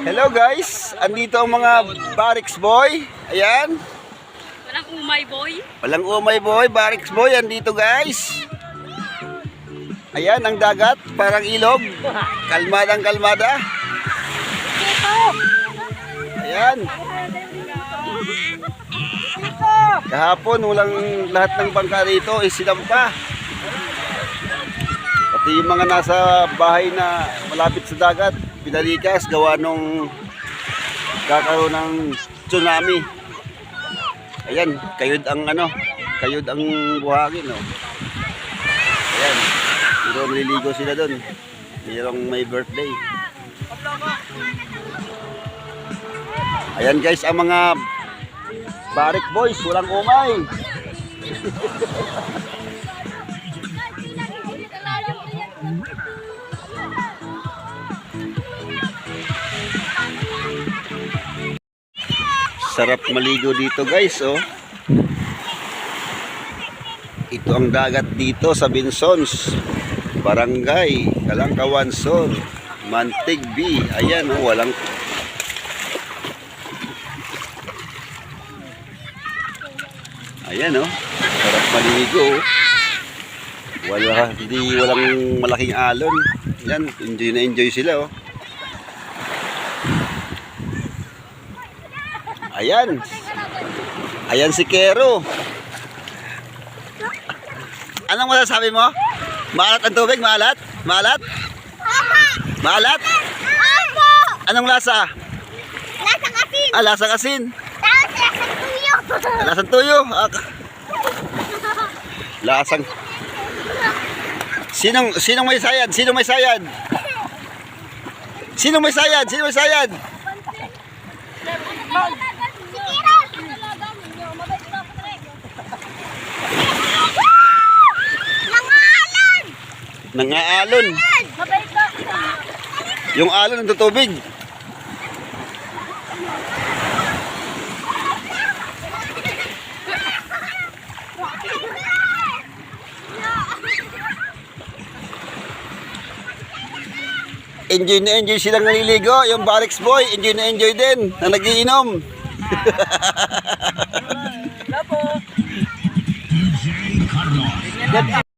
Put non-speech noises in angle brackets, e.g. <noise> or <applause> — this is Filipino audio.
Hello guys, andito ang mga Barracks Boy. Ayan, Walang umay, boy. walang umay boy, Barracks Boy, andito guys. Ayan, ang dagat, parang ilog. Kalmadang kalmada. Ayan. Kahapon, walang lahat ng bangka rito, is sinampa. Pati yung mga nasa bahay na malapit sa dagat, pinalikas, gawa nung kakaroon ng tsunami. Ayan, kayod ang ano, kayod ang buhangin, no. Ayan, pero naliligo sila doon. Mayroong may birthday. Ayan guys, ang mga Barik boys, walang umay. <laughs> Sarap maligo dito guys, oh. Ito ang dagat dito sa Binsons. Barangay, Kalangkawan Sur, Mantig B. Ayan, oh, walang Ayan, oh. Sarap maligo. oh. Wala, hindi walang malaking alon. Yan, enjoy na enjoy sila, oh. Ayan. Ayan si Kero. Anong masasabi mo? Maalat ang tubig? Maalat? Maalat? Maalat? Anong lasa? Nasa kasin! Ah, lasa kasin. Tapos nasa tuyo! Lasang tuyo. Ah, lasang. Sinong sinong may sayad? Sinong may sayad? Sinong may sayad? Sino may sayad? Nangaalon. Yung alon ng tubig. Enjoy na enjoy silang naliligo. Yung barracks boy, enjoy na enjoy din na nagiinom. <laughs> Carlos.